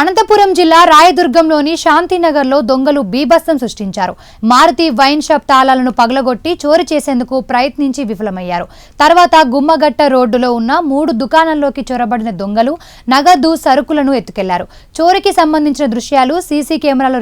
అనంతపురం జిల్లా రాయదుర్గంలోని శాంతినగర్లో దొంగలు బీభత్సం సృష్టించారు. మారుతి వైన్ షాప్ తాళాలను పగలగొట్టి చోరీ చేసేందుకు ప్రయత్నించి విఫలమయ్యారు. తర్వాత గుమ్మగట్ట రోడ్డులో ఉన్న మూడు దుకాణాల్లోకి చొరబడిన దొంగలు నగదు సరుకులను ఎత్తుకెళ్ళారు. చోరీకి సంబంధించిన దృశ్యాలు సీసీ కెమెరాలో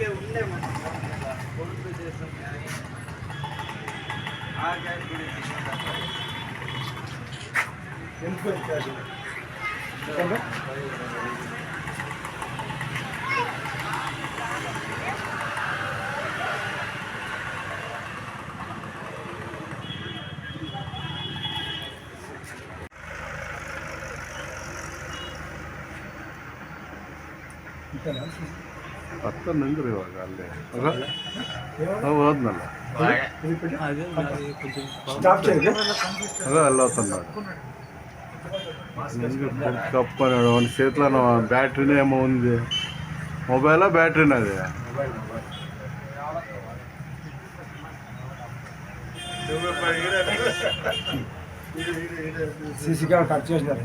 ఇప్పటికే ఉండే మనం. పొదుపు చేసాం కానీ ఆర్గానిక్ గురించి Thank you. ಹತ್ತನ್ನಂದ್ರೆ ಇವಾಗ ಅಲ್ಲೇ ನಾವು ಹೋದ್ನಲ್ಲ ಅದೇ ಅಲ್ಲ ತಂದ ಕಪ್ಪ ಒಂದು చేతిలో బ్యాటరీనే ఏమో ఉంది మొబైలా బ్యాటరీనే అది సీసీ కెమెరా కట్ చేసినారు